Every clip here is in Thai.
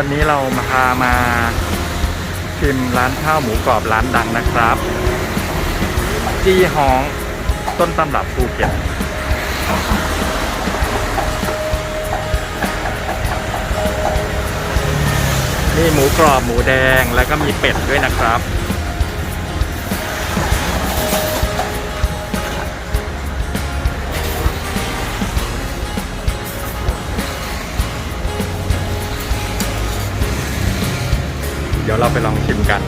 วันนี้เรามาพามาชิมร้านข้าวหมูกรอบร้านดังนะครับ จีฮองต้นตำรับภูเก็ตนี่หมูกรอบหมูแดงแล้วก็มีเป็ดด้วยนะครับ เดี๋ยวเราไปลองชิมกัน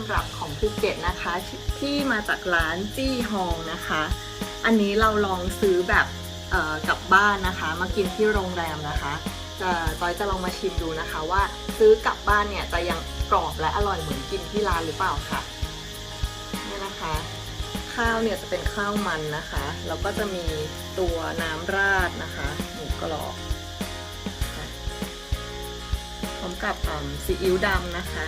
ำรับของภูเก็ตนะคะ ที่มาจากร้านจี้ฮองนะคะ อันนี้เราลองซื้อแบบเอ่อกลับบ้านนะคะ มากินที่โรงแรมนะคะจะจอยจะลองมาชิมดูนะคะว่าซื้อกลับบ้านเนี่ยจะยังกรอบและอร่อยเหมือนกินที่ร้านหรือเปล่าค่ะนี่นะคะ ข้าวเนี่ยจะเป็นข้าวมันนะคะแล้วก็จะมีตัวน้ำราดนะคะหมูกรอบพร้อมกับซีอิ๊วดำนะคะ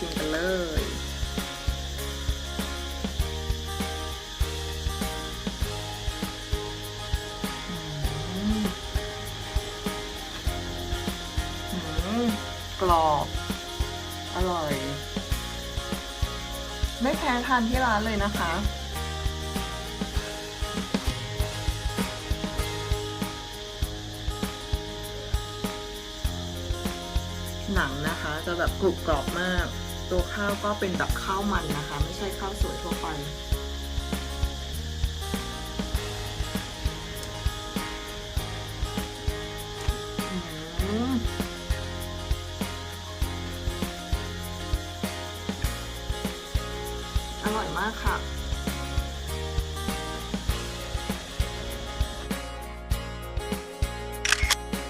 ชิมกันเลย กรอบ อร่อย ไม่แพ้ทานที่ร้านเลยนะคะหนังนะคะ จะแบบกรุบกรอบมาก ตัวข้าวก็เป็นแบบข้าวมันนะคะ ไม่ใช่ข้าวสวยทั่วไปอืมอร่อยมากค่ะ